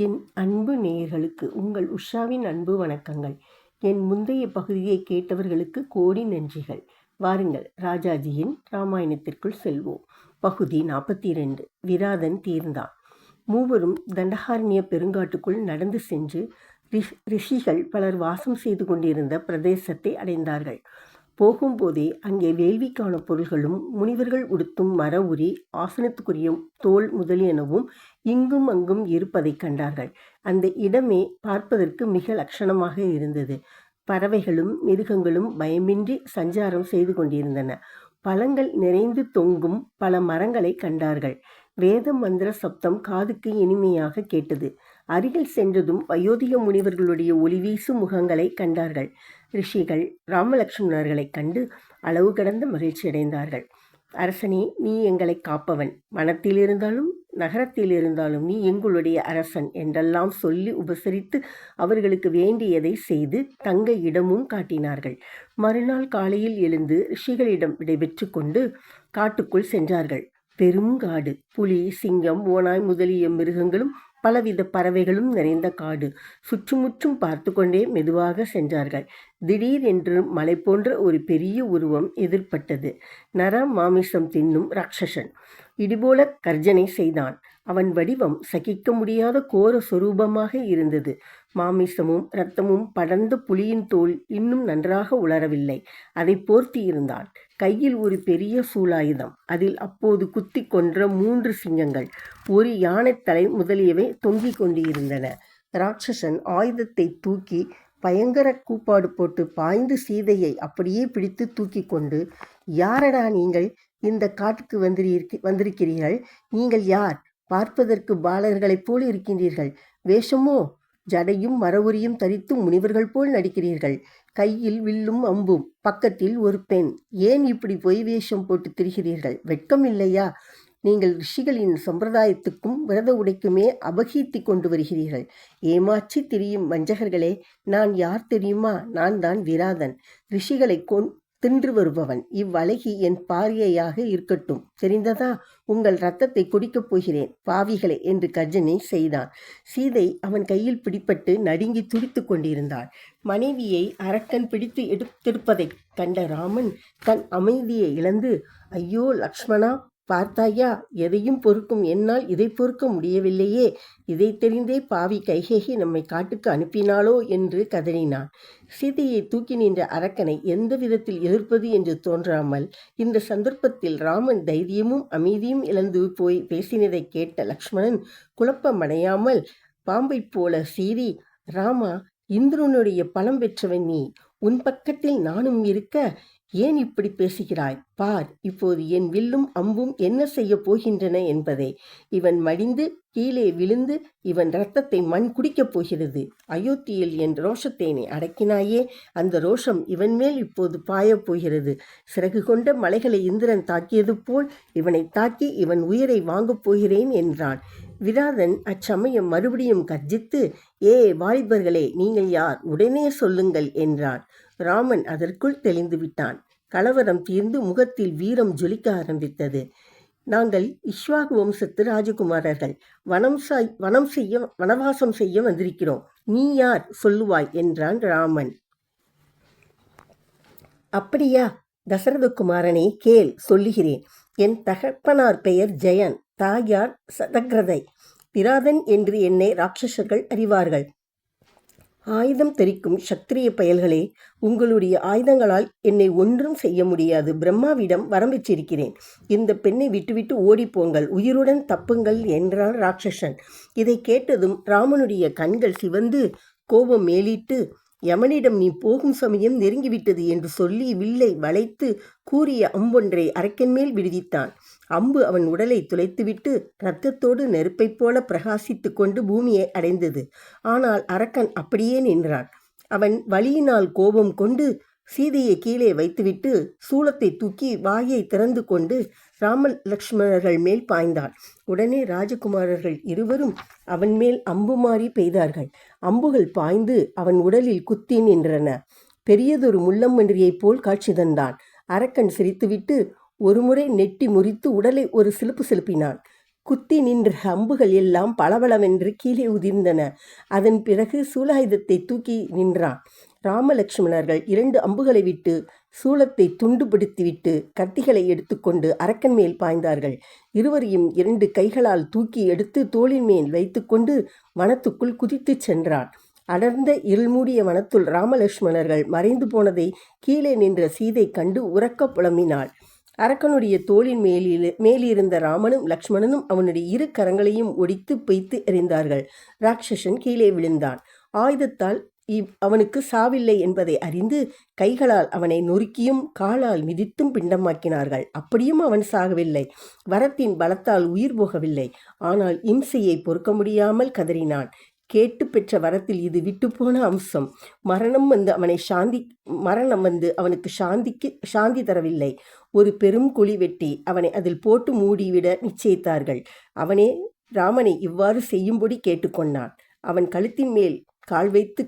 என் அன்பு நேயர்களுக்கு உங்கள் உஷாவின் அன்பு வணக்கங்கள். என் முந்தைய பகுதியை கேட்டவர்களுக்கு கோடி நன்றிகள். வாருங்கள் ராஜாஜியின் ராமாயணத்திற்குள் செல்வோம். பகுதி நாற்பத்தி இரண்டு விராதன் தீர்ந்தான். மூவரும் தண்டகாரண்ய பெருங்காட்டுக்குள் நடந்து சென்று ரிஷ் ரிஷிகள் பலர் வாசம் செய்து கொண்டிருந்த பிரதேசத்தை அடைந்தார்கள். போகும்போதே அங்கே வேள்விக்கான பொருள்களும் முனிவர்கள் உடுத்தும் மர உரி ஆசனத்துக்குரிய தோல் முதலியனவும் இங்கும் அங்கும் இருப்பதை கண்டார்கள். அந்த இடமே பார்ப்பதற்கு மிக லட்சணமாக இருந்தது. பறவைகளும் மிருகங்களும் பயமின்றி சஞ்சாரம் செய்து கொண்டிருந்தன. பழங்கள் நிறைந்து தொங்கும் பல மரங்களை கண்டார்கள். வேத மந்திர சப்தம் காதுக்கு இனிமையாக கேட்டது. அருகில் சென்றதும் வயோதிக முனிவர்களுடைய ஒளிவீசு முகங்களை கண்டார்கள். ரிஷிகள் ராமலட்சுமணர்களைக் கண்டு அளவு கடந்த மகிழ்ச்சி அடைந்தார்கள். அரசனே நீ எங்களை காப்பவன். வனத்தில் இருந்தாலும் நகரத்தில் இருந்தாலும் நீ எங்களுடைய அரசன் என்றெல்லாம் சொல்லி உபசரித்து அவர்களுக்கு வேண்டியதை செய்து தங்க இடமும் காட்டினார்கள். மறுநாள் காலையில் எழுந்து ரிஷிகளிடம் விடைபெற்று கொண்டு காட்டுக்குள் சென்றார்கள். பெருங்காடு புலி சிங்கம் ஓனாய் முதலிய மிருகங்களும் பலவித பறவைகளும் நிறைந்த காடு. சுற்றுமுற்றும் பார்த்து கொண்டே மெதுவாக சென்றார்கள். திடீர் என்று மலை போன்ற ஒரு பெரிய உருவம் எதிர்பட்டது. நர மாமிசம் தின்னும் ராட்சசன். இடிபோல கர்ஜனை செய்தான். அவன் வடிவம் சகிக்க முடியாத கோர சொரூபமாக இருந்தது. மாமிசமும் இரத்தமும் படர்ந்த புலியின் தோல் இன்னும் நன்றாக உலரவில்லை. அதை போர்த்தியிருந்தான் கையில் ஒரு பெரிய சூலாயுதம். அதில் அப்போது குத்தி கொன்ற மூன்று சிங்கங்கள். ஒரு யானைத்தலை முதலியவை தொங்கிக் கொண்டிருந்தன. ராட்சசன் ஆயுதத்தை தூக்கி பயங்கர கூப்பாடு போட்டு பாய்ந்து சீதையை அப்படியே பிடித்து தூக்கி கொண்டு யாரடா நீங்கள் இந்த காட்டுக்கு வந்திருக்க வந்திருக்கிறீர்கள்? நீங்கள் யார்? பார்ப்பதற்கு பாலர்களைப் போல் இருக்கின்றீர்கள். வேஷமோ? ஜடையும் மரவுரியும் தரித்து முனிவர்கள் போல் நடிக்கிறீர்கள். கையில் வில்லும் அம்பும் பக்கத்தில் ஒரு பெண். ஏன் இப்படி பொய் வேஷம் போட்டு திரிகிறீர்கள்? வெட்கம் இல்லையா? நீங்கள் ரிஷிகளின் சம்பிரதாயத்துக்கும் விரத உடைக்குமே அபகீர்த்தி கொண்டு வருகிறீர்கள். ஏமாற்றி திரியும் வஞ்சகர்களே நான் யார் தெரியுமா? நான் தான் விராதன். ரிஷிகளை கொன் தின்று வருபவன். இவ்வழகி என் பாரியையாக இருக்கட்டும். தெரிந்ததா? உங்கள் ரத்தத்தை குடிக்கப் போகிறேன். பாவிகளே என்று கர்ஜனை செய்தான். சீதை அவன் கையில் பிடிப்பட்டு நடுங்கி துடித்து கொண்டிருந்தாள். மனைவியை அரக்கன் பிடித்து எடுத்திருப்பதைக் கண்ட ராமன் தன் அமைதியை இழந்து ஐயோ லக்ஷ்மணா பார்த்தாயா எதையும் பொறுக்கும் என்னால் இதை பொறுக்க முடியவில்லையே. இதை தெரிந்தே பாவி கைகேகி நம்மை காட்டுக்கு அனுப்பினாளோ என்று கதறினான். சீதையை தூக்கி நின்ற அரக்கனை எந்த விதத்தில் எதிர்ப்பது என்று தோன்றாமல் இந்த சந்தர்ப்பத்தில் ராமன் தைரியமும் அமைதியும் இழந்து போய் பேசினதை கேட்ட லக்ஷ்மணன் குழப்பமடையாமல் பாம்பைப் போல சீறி ராமா இந்திரனுடைய பலம் பெற்றவன் நீ. உன் பக்கத்தில் நானும் இருக்க ஏன் இப்படி பேசுகிறாய்? பார் இப்போது என் வில்லும் அம்பும் என்ன செய்ய போகின்றன என்பதை. இவன் மடிந்து கீழே விழுந்து இவன் இரத்தத்தை மண் குடிக்கப் போகிறது. அயோத்தியில் என் ரோஷத்தேனை அடக்கினாயே அந்த ரோஷம் இவன் மேல் இப்போது பாயப் போகிறது. சிறகு கொண்ட மலைகளை இந்திரன் தாக்கியது போல் இவனை தாக்கி இவன் உயிரை வாங்கப் போகிறேன் என்றான். விராதன் அச்சமயம் மறுபடியும் கர்ஜித்து ஏ வாலிபர்களே நீங்கள் யார்? உடனே சொல்லுங்கள் என்றான். ராமன் அதற்குள் தெளிந்து விட்டான். கலவரம் தீர்ந்து முகத்தில் வீரம் ஜொலிக்க ஆரம்பித்தது. நாங்கள் இஷ்வாகு வம்சத்து ராஜகுமாரர்கள். வனம் சாய் வனம் செய்ய வனவாசம் செய்ய வந்திருக்கிறோம். நீ யார்? சொல்லுவாய் என்றான் ராமன். அப்படியா? தசரதகுமாரனே கேள் சொல்லுகிறேன். என் தகப்பனார் பெயர் ஜெயன். தாயார் சதக்ரதை பிராதன் என்று என்னை ராட்சசர்கள் அறிவார்கள். ஆயுதம் தெரிக்கும் சத்திரிய பயல்களே உங்களுடைய ஆயுதங்களால் என்னை ஒன்றும் செய்ய முடியாது. பிரம்மாவிடம் வரம்பிச்சிருக்கிறேன் இந்த பெண்ணை விட்டுவிட்டு ஓடிப்போங்கள் உயிருடன் தப்புங்கள் என்றான் ராட்சசன். இதை கேட்டதும் ராமனுடைய கண்கள் சிவந்து கோபம் மேலிட்டு யமனிடம் நீ போகும் சமயம் நெருங்கிவிட்டது என்று சொல்லி வில்லை வளைத்து கூறிய அம்பொன்றை அரக்கன் மேல் விடுவித்தான். அம்பு அவன் உடலை துளைத்துவிட்டு இரத்தத்தோடு நெருப்பைப் போல பிரகாசித்து கொண்டு பூமியை அடைந்தது. ஆனால் அரக்கன் அப்படியே நின்றான். அவன் வலியினால் கோபம் கொண்டு சீதையை கீழே வைத்துவிட்டு சூளத்தை தூக்கி வாயை திறந்து கொண்டு ராம லக்ஷ்மணர்கள் மேல் பாய்ந்தான். உடனே ராஜகுமாரர்கள் இருவரும் அவன் மேல் அம்பு மாறி பெய்தார்கள். அம்புகள் பாய்ந்து அவன் உடலில் குத்தி நின்றன. பெரியதொரு முள்ளமன்றியைப் போல் காட்சி தந்தான். அரக்கன் சிரித்துவிட்டு ஒருமுறை நெட்டி முறித்து உடலை ஒரு சிலுப்பு சிலுப்பினான் குத்தி நின்ற அம்புகள் எல்லாம் பளபளவென்று கீழே உதிர்ந்தன. அதன் பிறகு சூலாயுதத்தை தூக்கி நின்றான். ராமலட்சுமணர்கள் இரண்டு அம்புகளை விட்டு சூலத்தை துண்டுபிடித்துவிட்டு கத்திகளை எடுத்துக்கொண்டு அரக்கன் மேல் பாய்ந்தார்கள். இருவரையும் இரண்டு கைகளால் தூக்கி எடுத்து தோளின் மேல் வைத்துக்கொண்டு வனத்துக்குள் குதித்துச் சென்றான். அடர்ந்த இருள்மூடிய வனத்துள் ராமலட்சுமணர்கள் மறைந்து போனதை கீழே நின்ற சீதை கண்டு உறக்க புலம்பினாள். அரக்கனுடைய தோளின் மேலில் மேலிருந்த ராமனும் லக்ஷ்மணனும் அவனுடைய இரு கரங்களையும் ஒடித்து பெய்த்து எறிந்தார்கள். ராட்சசன் கீழே விழுந்தான். ஆயுதத்தால் இவ் அவனுக்கு சாவில்லை என்பதை அறிந்து கைகளால் அவனை நொறுக்கியும் காலால் மிதித்தும் பிண்டமாக்கினார்கள். அப்படியும் அவன் சாகவில்லை. வரத்தின் பலத்தால் உயிர் போகவில்லை. ஆனால் இம்சையை பொறுக்க முடியாமல் கதறினான். கேட்டு பெற்ற வரத்தில் இது விட்டுப்போன அம்சம். மரணம் வந்து அவனை சாந்தி மரணம் வந்து அவனுக்கு சாந்திக்கு சாந்தி தரவில்லை. ஒரு பெரும் குழி வெட்டி அவனை அதில் போட்டு மூடிவிட நிச்சயித்தார்கள். அவனே ராமனை இவ்வாறு செய்யும்படி கேட்டுக்கொண்டான். அவன் கழுத்தின் மேல் கால் வைத்து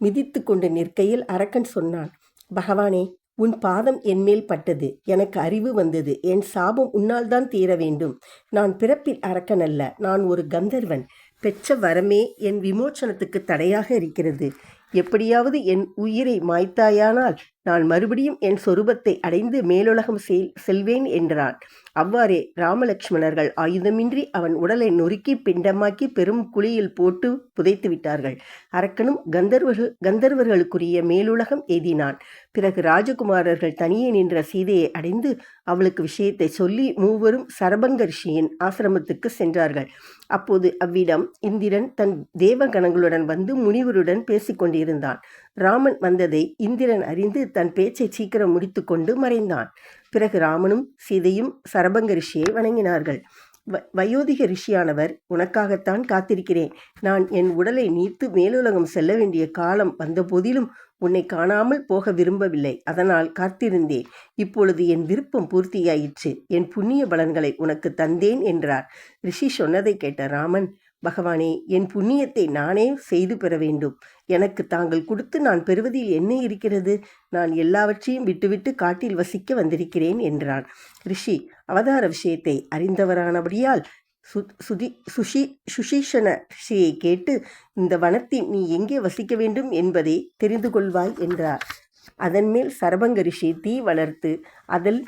மிதித்து கொண்டு நிற்கையில் அரக்கன் சொன்னான் பகவானே உன் பாதம் என்மேல் பட்டது. எனக்கு அறிவு வந்தது. என் சாபம் உன்னால் தான் தீர வேண்டும். நான் பிறப்பில் அரக்கன் அல்ல. நான் ஒரு கந்தர்வன். பெற்ற வரமே என் விமோச்சனத்துக்கு தடையாக இருக்கிறது. எப்படியாவது என் உயிரை மாய்த்தாயானால் நான் மறுபடியும் என் சொரூபத்தை அடைந்து மேலுலகம் செல் செல்வேன் என்றான் அவ்வாறே ராமலட்சுமணர்கள் ஆயுதமின்றி அவன் உடலை நொறுக்கி பிண்டமாக்கி பெரும் குழியில் போட்டு புதைத்து விட்டார்கள். அரக்கனும் கந்தர்வர்கள் கந்தர்வர்களுக்குரிய மேலுலகம் எய்தினான் பிறகு ராஜகுமாரர்கள் தனியே நின்ற சீதையை அடைந்து அவளுக்கு விஷயத்தை சொல்லி மூவரும் சரபங்க ரிஷியின் ஆசிரமத்துக்கு சென்றார்கள். அப்போது அவ்விடம் இந்திரன் தன் தேவகணங்களுடன் வந்து முனிவருடன் பேசிக்கொண்டிருந்தான். ராமன் வந்ததை இந்திரன் அறிந்து தன் பேச்சை சீக்கிரம் முடித்துக்கொண்டு மறைந்தான். பிறகு ராமனும் சீதையும் சரபங்க ரிஷியை வணங்கினார்கள். வ வயோதிக ரிஷியானவர் உனக்காகத்தான் காத்திருக்கிறேன். நான் என் உடலை நீத்து மேலுலகம் செல்ல வேண்டிய காலம் வந்தபோதிலும் உன்னை காணாமல் போக விரும்பவில்லை. அதனால் காத்திருந்தேன். இப்பொழுது என் விருப்பம் பூர்த்தியாயிற்று. என் புண்ணிய பலன்களை உனக்கு தந்தேன் என்றார். ரிஷி சொன்னதை கேட்ட ராமன் பகவானே என் புண்ணியத்தை நானே செய்து பெற வேண்டும். எனக்கு தாங்கள் கொடுத்து நான் பெறுவதில் என்ன இருக்கிறது? நான் எல்லாவற்றையும் விட்டுவிட்டு காட்டில் வசிக்க வந்திருக்கிறேன் என்றான் ரிஷி அவதார விஷயத்தை அறிந்தவரானபடியால் சு சுதி சுஷி சுஷீஷன ரிஷியை கேட்டு இந்த வனத்தில் நீ எங்கே வசிக்க வேண்டும் என்பதை தெரிந்து கொள்வாய் என்றார். அதன்மேல் சரபங்க ரிஷி தீ வளர்த்து அதில்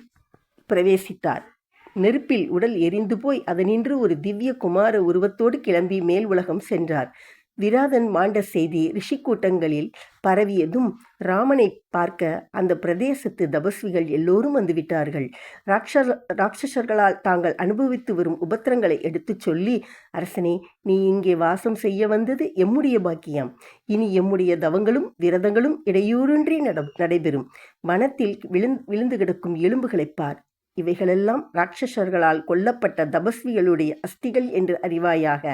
பிரவேசித்தார். நெருப்பில் உடல் எரிந்து போய் அதனின்று ஒரு திவ்ய குமார உருவத்தோடு கிளம்பி மேல் உலகம் சென்றார். விராதன் மாண்ட செய்தி ரிஷி கூட்டங்களில் பரவியதும் ராமனை பார்க்க அந்த பிரதேசத்து தபஸ்விகள் எல்லோரும் வந்துவிட்டார்கள் ராட்ச ராட்சசர்களால் தாங்கள் அனுபவித்து வரும் உபத்திரங்களை எடுத்துச் சொல்லி அரசனே நீ இங்கே வாசம் செய்ய வந்தது எம்முடைய பாக்கியம். இனி எம்முடைய தவங்களும் விரதங்களும் இடையூறின்றி நட நடைபெறும். வனத்தில் விழுந் விழுந்து கிடக்கும் எலும்புகளைப் பார். இவைகளெல்லாம் ராட்சசர்களால் கொல்லப்பட்ட தபஸ்விகளுடைய அஸ்திகள் என்று அறிவாயாக.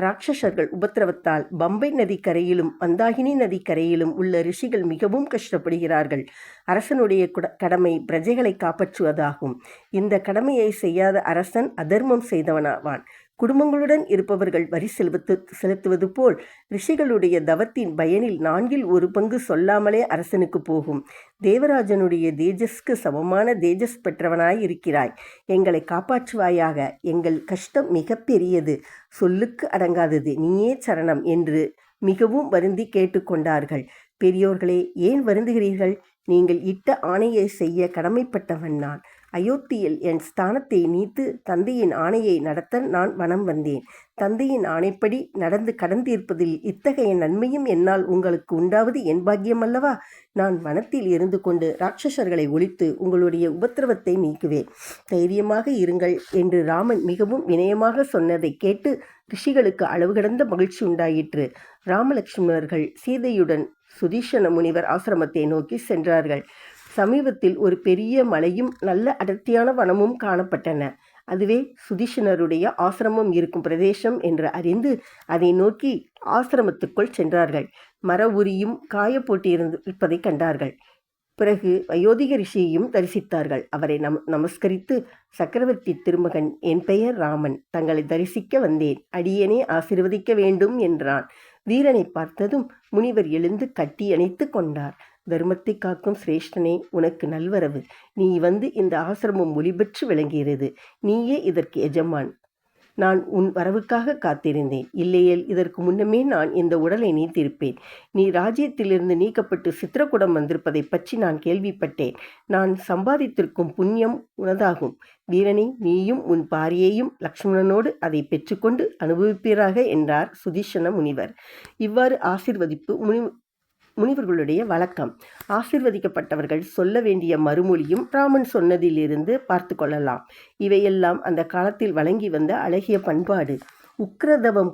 ராட்சசர்கள் உபத்திரவத்தால் பம்பை நதிக்கரையிலும் மந்தாகினி நதிக்கரையிலும் உள்ள ரிஷிகள் மிகவும் கஷ்டப்படுகிறார்கள். அரசனுடைய கடமை பிரஜைகளை காப்பாற்றுவதாகும். இந்த கடமையை செய்யாத அரசன் அதர்மம் செய்தவனாவான். குடும்பங்களுடன் இருப்பவர்கள் வரி செலுத்து செலுத்துவது போல் ரிஷிகளுடைய தவத்தின் பயனில் நான்கில் ஒரு பங்கு சொல்லாமலே அரசனுக்கு போகும். தேவராஜனுடைய தேஜஸ்க்கு சமமான தேஜஸ் பெற்றவனாய் இருக்கிறாய். எங்களை காப்பாற்றுவாயாக. எங்கள் கஷ்டம் மிக பெரியது. சொல்லுக்கு அடங்காதது. நீயே சரணம் என்று மிகவும் வருந்தி கேட்டுக்கொண்டார்கள். பெரியோர்களே ஏன் வருந்துகிறீர்கள்? நீங்கள் இட்ட ஆணையை செய்ய கடமைப்பட்டவன் நான். அயோத்தியில் என் ஸ்தானத்தை நீத்து தந்தையின் ஆணையை நடத்த நான் வனம் வந்தேன். தந்தையின் ஆணைப்படி நடந்து கடந்திருப்பதில் இத்தகைய நன்மையும் என்னால் உங்களுக்கு உண்டாவது என் பாக்கியம் அல்லவா நான் வனத்தில் இருந்து கொண்டு ராட்சசர்களை ஒழித்து உங்களுடைய உபத்திரவத்தை நீக்குவேன். தைரியமாக இருங்கள் என்று ராமன் மிகவும் வினயமாக சொன்னதை கேட்டு ரிஷிகளுக்கு அளவு கடந்த மகிழ்ச்சி உண்டாயிற்று. ராமலட்சுமணர்கள் சீதையுடன் சுதீஷன முனிவர் ஆசிரமத்தை நோக்கி சென்றார்கள். சமீபத்தில் ஒரு பெரிய மலையும் நல்ல அடர்த்தியான வனமும் காணப்பட்டன. அதுவே சுதீஷனருடைய ஆசிரமம் இருக்கும் பிரதேசம் என்று அறிந்து அதை நோக்கி ஆசிரமத்துக்குள் சென்றார்கள். மர உரியும் காய போட்டியிருந்து இருப்பதை கண்டார்கள். பிறகு வயோதிக ரிஷியையும் தரிசித்தார்கள். அவரை நம் நமஸ்கரித்து சக்கரவர்த்தி திருமகன் என் பெயர் ராமன். தங்களை தரிசிக்க வந்தேன். அடியனே ஆசிர்வதிக்க வேண்டும் என்றான். வீரனை பார்த்ததும் முனிவர் எழுந்து கட்டி அணைத்து கொண்டார். தர்மத்தை காக்கும் சிரேஷ்டனே உனக்கு நல்வரவு. நீ வந்து இந்த ஆசிரமம் ஒளிபெற்று விளங்குகிறது. நீயே இதற்கு எஜமான். நான் உன் வரவுக்காக காத்திருந்தேன். இல்லையேல் இதற்கு முன்னமே நான் இந்த உடலை நீத்திருப்பேன் நீ ராஜ்யத்திலிருந்து நீக்கப்பட்டு சித்திரகுடம் வந்திருப்பதை பற்றி நான் கேள்விப்பட்டேன். நான் சம்பாதித்திருக்கும் புண்ணியம் உனதாகும். வீரனை நீயும் உன் பாரியையும் லக்ஷ்மணனோடு அதை பெற்றுக்கொண்டு அனுபவிப்பீராக என்றார் சுதீஷண முனிவர். இவ்வாறு ஆசிர்வதிப்பு முனி முனிவர்களுடைய வழக்கம். ஆசிர்வதிக்கப்பட்டவர்கள் சொல்ல வேண்டிய மறுமொழியும் ராமன் சொன்னதிலிருந்து பார்த்து கொள்ளலாம். இவையெல்லாம் அந்த காலத்தில் வழங்கி வந்த அழகிய பண்பாடு. உக்ரதவம்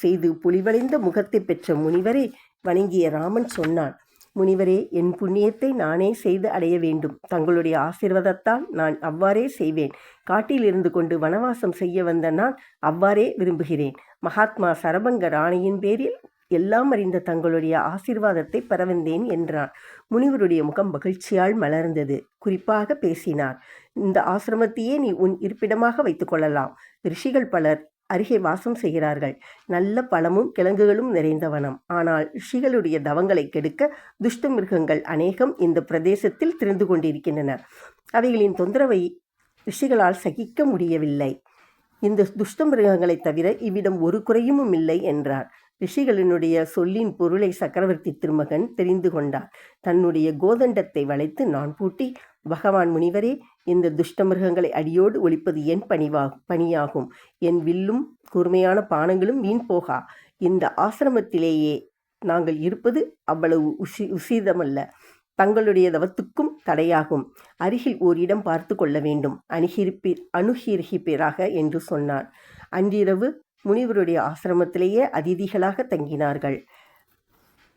செய்து புலிவளைந்த முகத்தை பெற்ற முனிவரை வணங்கிய ராமன் சொன்னான் முனிவரே என் புண்ணியத்தை நானே செய்து அடைய வேண்டும். தங்களுடைய ஆசீர்வாதத்தால் நான் அவ்வாறே செய்வேன். காட்டில் இருந்து கொண்டு வனவாசம் செய்ய வந்த நான் அவ்வாறே விரும்புகிறேன். மகாத்மா சரபங்க ராணியின் பேரில் எல்லாம் அறிந்த தங்களுடைய ஆசிர்வாதத்தை பெற வந்தேன் என்றான். முனிவருடைய முகம் மகிழ்ச்சியால் மலர்ந்தது. குறிப்பாக பேசினார் இந்த ஆசிரமத்தையே நீ உன் இருப்பிடமாக வைத்துக் கொள்ளலாம். ரிஷிகள் பலர் அருகே வாசம் செய்கிறார்கள். நல்ல பழமும் கிழங்குகளும் நிறைந்த வனம். ஆனால் ரிஷிகளுடைய தவங்களை கெடுக்க துஷ்ட மிருகங்கள் அநேகம் இந்த பிரதேசத்தில் திரிந்து கொண்டிருக்கின்றன. அவைகளின் தொந்தரவை ரிஷிகளால் சகிக்க முடியவில்லை. இந்த துஷ்ட மிருகங்களைத் தவிர இவ்விடம் ஒரு குறையும் இல்லை என்றார். ரிஷிகளினுடைய சொல்லின் பொருளை சக்கரவர்த்தி திருமகன் தெரிந்து கொண்டார். தன்னுடைய கோதண்டத்தை வளைத்து நான் பூட்டி பகவான் முனிவரே இந்த துஷ்டமிருகங்களை அடியோடு ஒழிப்பது என் பணிவா பணியாகும். என் வில்லும் கூர்மையான பானங்களும் வீண் போகா. இந்த ஆசிரமத்திலேயே நாங்கள் இருப்பது அவ்வளவு உசி உசிதமல்ல. தங்களுடைய தவத்துக்கும் தடையாகும். அருகில் ஓரிடம் பார்த்து கொள்ள வேண்டும். அணுகிருப்பி அணுகிருகிப்பீராக என்று சொன்னார். அன்றிரவு முனிவருடைய ஆசிரமத்திலேயே அதிதிகளாக தங்கினார்கள்.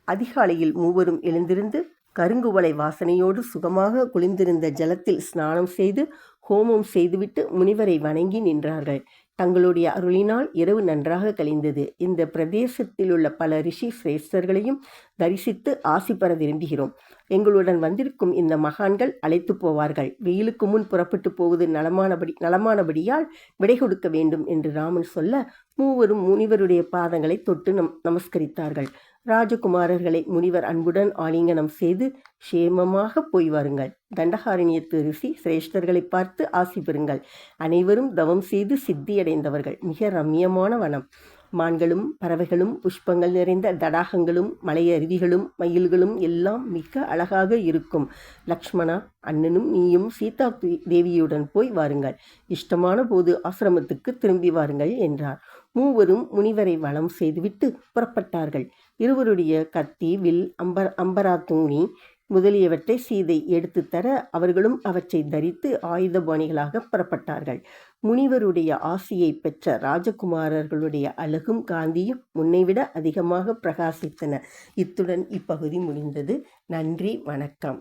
அதிகாலையில் மூவரும் எழுந்திருந்து கருங்குவளை வாசனையோடு சுகமாக குளிர்ந்திருந்த ஜலத்தில் ஸ்நானம் செய்து ஹோமம் செய்துவிட்டு முனிவரை வணங்கி நின்றார்கள். தங்களுடைய அருளினால் இரவு நன்றாக கழிந்தது. இந்த பிரதேசத்தில் உள்ள பல ரிஷி சிரேஷ்டர்களையும் தரிசித்து ஆசி பெற விரும்புகிறோம். எங்களுடன் வந்திருக்கும் இந்த மகான்கள் அழைத்து போவார்கள். வெயிலுக்கு முன் புறப்பட்டு போவது நலமானபடி நலமானபடியால் விடை கொடுக்க வேண்டும் என்று ராமன் சொல்ல மூவரும் முனிவருடைய பாதங்களை தொட்டு நம் நமஸ்கரித்தார்கள். ராஜகுமாரர்களை முனிவர் அன்புடன் ஆலிங்கனம் செய்து க்ஷேமமாக போய் வாருங்கள். தண்டகாரண்யத்து ரிஷி சிரேஷ்டர்களை பார்த்து ஆசி பெறுங்கள். அனைவரும் தவம் செய்து சித்தியடைந்தவர்கள். மிக ரம்யமான வனம். மான்களும் பறவைகளும் புஷ்பங்கள் நிறைந்த தடாகங்களும் மலை அருவிகளும் மயில்களும் எல்லாம் மிக அழகாக இருக்கும். லக்ஷ்மணா அண்ணனும் நீயும் சீதா தேவியுடன் போய் வாருங்கள். இஷ்டமான போது ஆசிரமத்துக்கு திரும்பி வாருங்கள் என்றார். மூவரும் முனிவரை வளம் செய்துவிட்டு புறப்பட்டார்கள். இருவருடைய கத்தி வில் அம்பர் அம்பரா தூணி முதலியவற்றை சீதை எடுத்து தர அவர்களும் அவற்றை தரித்து ஆயுதபாணிகளாக புறப்பட்டார்கள். முனிவருடைய ஆசியை பெற்ற ராஜகுமாரர்களுடைய அழகும் காந்தியும் முன்னைவிட அதிகமாக பிரகாசித்தன. இத்துடன் இப்பகுதி முடிந்தது. நன்றி வணக்கம்.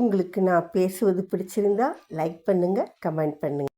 உங்களுக்கு நான் பேசுவது பிடிச்சிருந்தா லைக் பண்ணுங்கள் கமெண்ட் பண்ணுங்கள்